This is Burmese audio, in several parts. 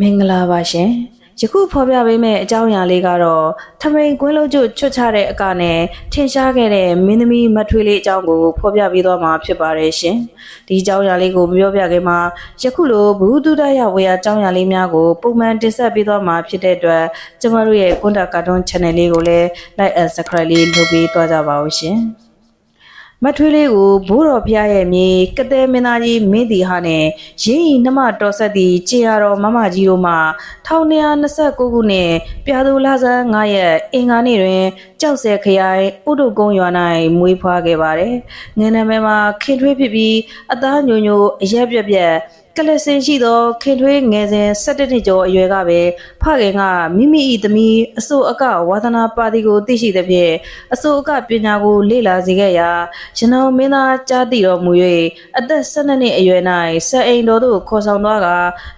မင်္ဂလာပါရှင်ယခုဖော်ပြပေးမယ့်အကြောင်းအရာလေးကတော့ထမိန်ကွင်းလုံးကျွတ်ချွတ်ချတဲ့အကနဲ့ထင်ရှားခဲ့တဲ့မင်းသမီးမထွေးလေးအကြောင်းကိုဖော်ပြပေးသွားမှာဖြစ်ပါတယ်ရှင်ဒီအကြောင်းအရာလေးကိုမပြောပြခင်မှာယခုလိုဘ ഹു တုဒရဝေယအကြောင်းအရာလေးများကိုပုံမှန်တင်ဆက်ပေးသွားမှာဖြစ်တဲ့အတွက်ကျမတို့ရဲ့ကွန်တာကာတွန်း channel လေးကိုလည်း like and subscribe လေးလုပ်ပေးသွားကြပါဦးရှင် မထွေးလေးကိုဘိုးတော်ဖျားရဲ့မြေကတဲ့မင်းသားကြီးမင်းတီဟာနဲ့ရင်းဤနှမတော်ဆက်သည့်ခြေရတော်မမကြီးတို့မှ1229ခုနှစ်ပြာသူလာဇန်9ရက်အင်္ဂါနေ့တွင်ကြောက်စဲခရိုင်ဥဒုကုန်းရွာ၌မွေးဖွားခဲ့ပါတယ်။ငယ်နာမည်မှာခင်ထွေးဖြစ်ပြီးအသားညိုညိုအရက်ပြက်ပြက် ကလစင်ရှိသောခင်ထွေးငယ်စဉ်17နှစ်ကျော်အရွယ်ကပဲဖခင်ကမိမိ၏သမီးအစိုးအကဝါသနာပါတီကိုသိရှိသဖြင့်အစိုးအကပညာကိုလေ့လာစေခဲ့ရာရနောင်မင်းသားကြားသိတော်မူ၍အသက်12နှစ်အရွယ်၌ဆက်အိမ်တော်သို့ခေါ်ဆောင်သွားက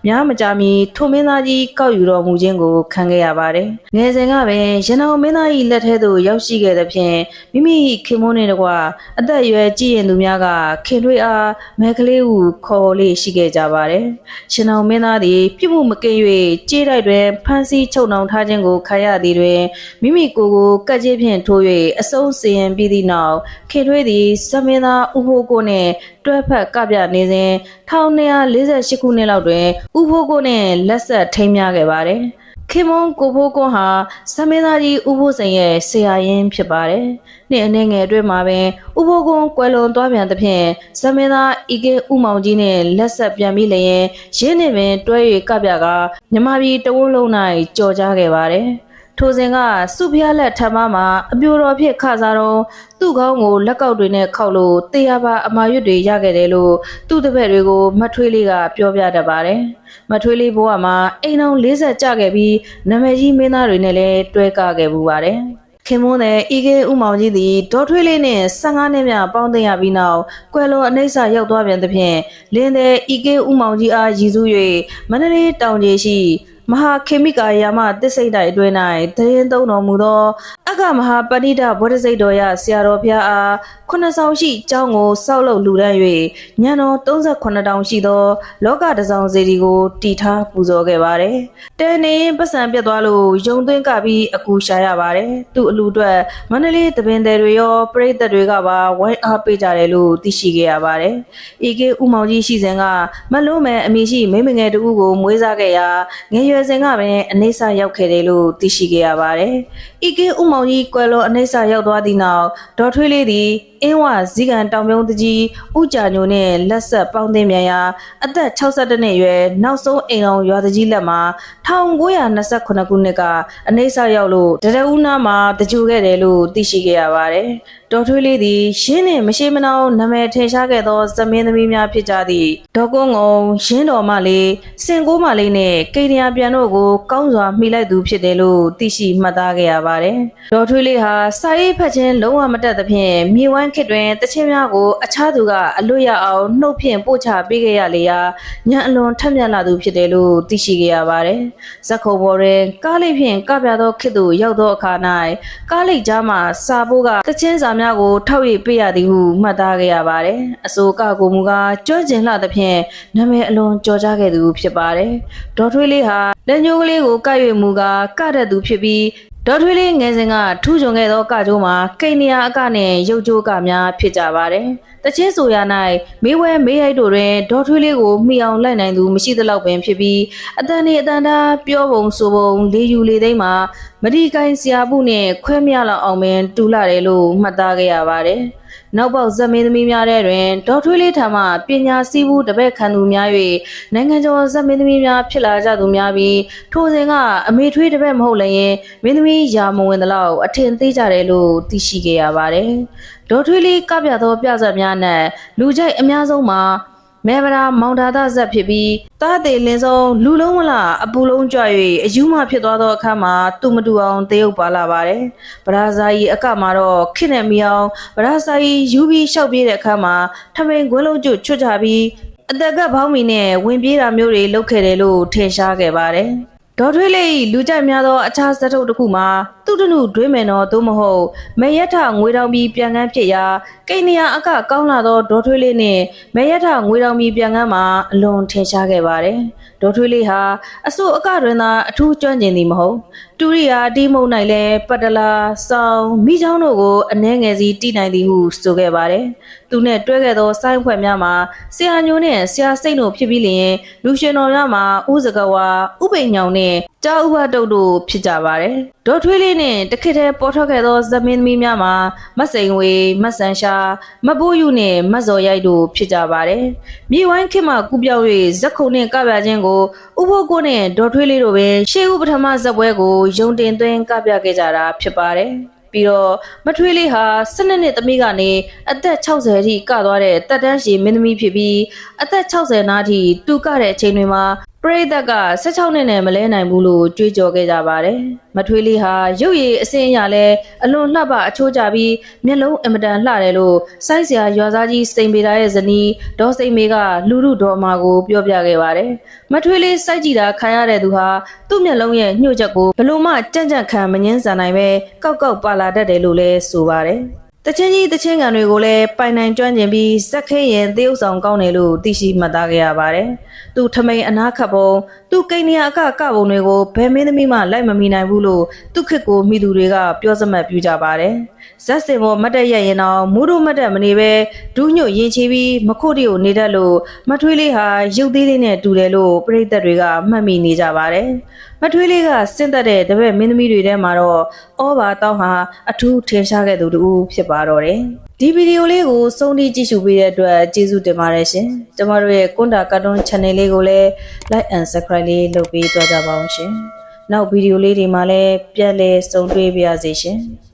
များမကြာမီထိုမင်းသားကြီးကောက်ယူတော်မူခြင်းကိုခံခဲ့ရပါတယ်။ငယ်စဉ်ကပင်ရနောင်မင်းသား၏လက်ထဲသို့ရောက်ရှိခဲ့သဖြင့်မိမိခင်မွန်းနှင့်တကွအသက်အရွယ်ကြီးရင်သူများကခင်ထွေးအားမဲကလေးဟုခေါ်လေးရှိခဲ့ကြပါတယ်။ရှင်အောင်မင်းသားသည်ပြစ်မှုမကင်း၍ကြေးတိုက်တွင်ဖမ်းဆီးချုပ်နှောင်ထားခြင်းကိုခံရသည်တွင်မိမိကိုယ်ကိုကတ်ကြီးဖြင့်ထိုး၍အဆုံးစီရင်ပြီးသည့်နောက်ခင်ထွေးသည်ဇမင်းသားဥဖိုးကိုနှင့်တွဲဖက်ကပြနေစဉ်1248ခုနှစ်လောက်တွင်ဥဖိုးကိုနှင့်လက်ဆက်ထိမ်းမြခဲ့ပါတယ်။ ခင်မွန်ကိုဖိုးကွန်းဟာစမင်းသားကြီးဥဖိုးစိန်ရဲ့ဆရာရင်းဖြစ်ပါတယ်။နှစ်အနေငယ်အတွင်းမှာပင်ဥဖိုးကွန်းကွယ်လွန်သွားပြန်သဖြင့်စမင်းသားဤကေဥမောင်ကြီးနဲ့လက်ဆက်ပြန်ပြီးလျင်ရင်းနေပင်တွဲ၍ကပြကမြမပြည်တဝန်းလုံး၌ကြော်ကြားခဲ့ပါတယ်။ ထိုစဉ်ကစုဖျားလက်ထမ်းမမှာအပြိုတော်ဖြစ်ခစားတော့သူ့ကောင်းကိုလက်ကောက်တွေနဲ့ခောက်လို့တေးရပါအမာရွတ်တွေရခဲ့တယ်လို့သူ့တပည့်တွေကိုမထွေးလေးကပြောပြတတ်ပါတယ်။မထွေးလေးဘဝမှာအိမ်အောင်40ကျခဲ့ပြီးနာမည်ကြီးမင်းသားတွေနဲ့လည်းတွဲကခဲ့ပူပါတယ်။ခင်မွန်းတဲ့ဤကေဥမောင်ကြီးသည်ဒေါ်ထွေးလေးနဲ့15နှစ်မြပေါင်းသိရပြီးနောက်ကွယ်လွန်အနှိမ့်စာရောက်သွားပြန်သဖြင့်လင်းတဲ့ဤကေဥမောင်ကြီးအားရည်စူး၍မန္တလေးတောင်ကြီးရှိ မဟာခေမိကာယာမတစ္ဆိတ်တိုင်အတွင်း၌တရင်သုံးတော်မူသောအကမဟာပဏိတဗောဓစိတ်တော်ရဆရာတော်ဘုရားအားခုနှစ်ဆောင်ရှိကျောင်းကိုစောက်လုပ်လူဒန်း၍ညံတော်38တောင်ရှိသော လောကတစောင်စီဒီကိုတီထားပူဇော်ခဲ့ပါတယ်။တဲနေရင်ပတ်စံပြတ်သွားလို့ယုံသွင်းကပြီးအကူရှာရပါတယ်။သူ့အလူအတွက်မန္တလေးတပင်တယ်တွေရောပရိသတ်တွေကပါဝိုင်းအားပေးကြတယ်လို့သိရှိခဲ့ရပါတယ်။ဤကေဦးမောင်ကြီးရှိစဉ်ကမလုံးမဲ့အမိရှိမိမငယ်တူကိုမွေးစားခဲ့ရာငယ်ရွယ်စဉ်ကပင်အနေဆာရောက်ခဲ့တယ်လို့သိရှိခဲ့ရပါတယ်။ဤကေဦးမောင်ကြီးကွယ်လွန်အနေဆာရောက်သွားသည့်နောက်ဒေါ်ထွေးလေးသည်အင်းဝဇီကန်တောင်ပြုံးတကြီးဥကြာညိုနဲ့လက်ဆက်ပေါင်းသိမြန်ရာအသက်62နှစ်အရွယ်နောက်ဆုံးအိမ်အောင်ရွာတကြီးလက်မှာ1928ခုနှစ်ကအနေဆာရောက်လို့တရဦးနာမှာတကြိုခဲ့တယ်လို့သိရှိခဲ့ရပါတယ်။ဒေါ်ထွေးလေးသည်ရှင်းနှင့်မရှိမနှောင်းနာမည်ထင်ရှားခဲ့သောသမင်းသမီးများဖြစ်ကြသည့်ဒေါ်ကုန်းငုံရင်းတော်မလေးစင်ကိုမလေးနှင့်ကိရယာပြန်တို့ကိုကောင်းစွာမှီလိုက်သူဖြစ်တယ်လို့သိရှိမှတ်သားခဲ့ရပါတယ်။ဒေါ်ထွေးလေးဟာစာရေးဖတ်ခြင်းလုံးဝမတတ်သဖြင့်မြေဝမ်းခေတ်တွင်တခြင်းများကိုအခြားသူကအလွတ်ရအောင်နှုတ်ဖြင့်ပို့ချပေးခဲ့ရလေရာညံအလွန်ထက်မြက်လာသူဖြစ်တယ်လို့သိရှိခဲ့ရပါတယ်။ဇက်ခုံပေါ်တွင်ကားလိပ်ဖြင့်ကပြသောခေတ်သို့ရောက်သောအခါ၌ကားလိပ်ကြားမှစာဖို့ကတခြင်းစာများကိုထောက်၍ပေးရသည်ဟုမှတ်သားခဲ့ရပါတယ်။အစိုးကကိုမူကားကြွကျင်လှသဖြင့်နာမည်အလွန်ကျော်ကြားခဲ့သူဖြစ်ပါတယ်။ဒေါ်ထွေးလေးဟာလက်ညှိုးကလေးကိုကပ်၍မူကားကတဲ့သူဖြစ်ပြီး ဒေါ်ထွေးလေးငယ်စဉ်ကထူးချွန်ခဲ့သောကကြိုးမှာကိနေယာအကနှင့်ရုပ်ကြိုးကများဖြစ်ကြပါတယ်။တချင်းဆိုရ၌မေးဝဲမေးရိုက်တို့တွင်ဒေါ်ထွေးလေးကိုမှီအောင်လိုက်နိုင်သူမရှိသလောက်ပင်ဖြစ်ပြီးအတန်နေအတန်တာပြောပုံဆိုပုံလေးယူလေးသိမ်းမှာမဒီကိုင်းဆရာပုနှင့်ခွဲမရလောက်အောင်ပင်တူလာတယ်လို့မှတ်သားခဲ့ရပါတယ်။ နောက်ပေါက်ဇက်မင်းသမီးများတဲ့တွင်ဒေါ်ထွေးလေးထံမှပညာစည်းဘူးတပည့်ခံသူများ၍နိုင်ငံကျော်ဇက်မင်းသမီးများဖြစ်လာကြသူများပြီးထိုစဉ်ကအမေထွေးတပည့်မဟုတ်လျင်မင်းသမီးယာမဝင်သလောက်အထင်သေးကြတယ်လို့သိရှိခဲ့ရပါတယ်။ဒေါ်ထွေးလေးကပြသောပြဇက်များနဲ့လူကြိုက်အများဆုံးမှာ မဲဗရာမောင်တာသဇက်ဖြစ်ပြီးတားသေးလင်းဆုံးလူလုံးဝလာအပူလုံးကြွ၍အယူမဖြစ်သွားသောအခါမှာသူမတူအောင်တရုပ်ပါလာပါတယ်။ဗရာဇာကြီးအကမှာတော့ခင့်နေမီအောင်ဗရာဇာကြီးယူပြီးလျှောက်ပြေးတဲ့အခါမှာထမင်ခွင်းလုံးကျွတ်ချွတ်ကြပြီးအတက်ကဘောင်းမီနဲ့ဝင်ပြေးတာမျိုးတွေလုပ်ခဲ့တယ်လို့ထင်ရှားခဲ့ပါတယ်။ဒေါ်ထွေးလေးလူကြိုက်များသောအခြားဇက်ထုတ်တစ်ခုမှာတ သူတနုတွင်းမယ်နော်သို့မဟုတ်မေယထငွေတောင်ပြီးပြန်ကန်းဖြစ်ရာကိန်းနေရအကကောင်းလာသောဒေါ်ထွေးလေးနဲ့မေယထငွေတောင်ပြီးပြန်ကန်းမှာအလွန်ထင်ရှားခဲ့ပါတယ်ဒေါ်ထွေးလေးဟာအစိုးအကတွင်သာအထူးကျွမ်းကျင်သည်မဟုတ်တူရီယာတီးမုံ၌လည်းပတ်တလာစောင်းမိချောင်းတို့ကိုအနှဲငယ်စီတီးနိုင်သည်ဟုဆိုခဲ့ပါတယ်သူနဲ့တွဲခဲ့သောစိုင်းဖွဲ့များမှာဆရာညိုနဲ့ဆရာစိတ်တို့ဖြစ်ပြီးလျင်လူရှင်တော်များမှာဥစကဝါဥပိန်ညောင်နဲ့ကြောက်ဥပတုတ်တို့ဖြစ်ကြပါတယ်ဒေါ်ထွေးလေးနဲ့တခစ်တဲ့ပေါ်ထွက်ခဲ့သောဇမင်းသမီးများမှာမတ်စိန်ဝေမတ်ဆန်ရှာမပိုးယူနဲ့မတ်စော်ရိုက်တို့ဖြစ်ကြပါတယ်မြေဝိုင်းခေတ်မှကူပြောက်၍ဇက်ခုံနဲ့ကပြခြင်းကိုဥဖို့ကိုနဲ့ဒေါ်ထွေးလေးတို့ပဲရှေးဥပထမဇက်ပွဲကိုယုံတင်သွင်းကပြခဲ့ကြတာဖြစ်ပါတယ်ပြီးတော့မထွေးလေးဟာ12နှစ်သမီးကနေအသက်60အထိကသွားတဲ့တက်တန်းရှည်မင်းသမီးဖြစ်ပြီးအသက်60နားအထိတူကတဲ့အချိန်တွေမှာ ပရိသတ်က16နှစ်နဲ့မလဲနိုင်ဘူးလို့ကြွေးကြော်ခဲ့ကြပါတယ်။မထွေးလေးဟာရုပ်ရည်အစင်းအရာလဲအလွန်လှပအချိုးကျပြီးမျက်လုံးအင်မတန်လှတယ်လို့စိုက်စရာရွာသားကြီးစိန်ပေတာရဲ့ဇနီးဒေါ်စိန်မေကလူလူဒေါ်မာကိုပြောပြခဲ့ပါတယ်။မထွေးလေးစိုက်ကြည့်တာခံရတဲ့သူဟာသူ့မျက်လုံးရဲ့ညှို့ချက်ကိုဘလို့မှကြံ့ကြံ့ခံမငင်းဆန်နိုင်ပဲကောက်ကောက်ပါလာတတ်တယ်လို့လဲဆိုပါတယ်။ တချင်းကြီးတချင်းကန်တွေကိုလည်းပိုင်နိုင်ကျွမ်းကျင်ပြီးစက်ခဲရင်သေုပ်ဆောင်ကောင်းတယ်လို့သိရှိမှတ်သားခဲ့ရပါတယ်။သူထမိန်အနာခတ်ပုံသူကိန်းနေရအကကပုံတွေကိုဘယ်မင်းသမီးမှလိုက်မမီနိုင်ဘူးလို့သူခစ်ကိုမိသူတွေကပြောစမှတ်ပြကြပါတယ်။ဇက်စင်ပေါ်မတ်တက်ရရင်တော့မူးတို့မတ်တက်မနေပဲဒူးညွတ်ရင်ချီပြီးမခုတ်တီကိုနေတတ်လို့မထွေးလေးဟာရုပ်သေးလေးနဲ့တူတယ်လို့ပြိသက်တွေကမှတ်မိနေကြပါတယ်။မထွေးလေးကစင့်သက်တဲ့တပည့်မင်းသမီးတွေထဲမှာတော့ဩဘာတောင်းဟာအထူးထင်ရှားခဲ့သူတူဖြစ်ပါတော့တယ်။ဒီဗီဒီယိုလေးကိုစုံထိကြည့်ရှုပေးတဲ့အတွက်ကျေးဇူးတင်ပါတယ်ရှင်။ကျမတို့ရဲ့ကွန်တာကာတွန်း channel လေးကိုလည်း like and subscribe လေးလုပ်ပေးသွားကြပါအောင်ရှင်။နောက်ဗီဒီယိုလေးတွေမှာလည်းပြန်လည်စုံတွေ့ပါရစေရှင်။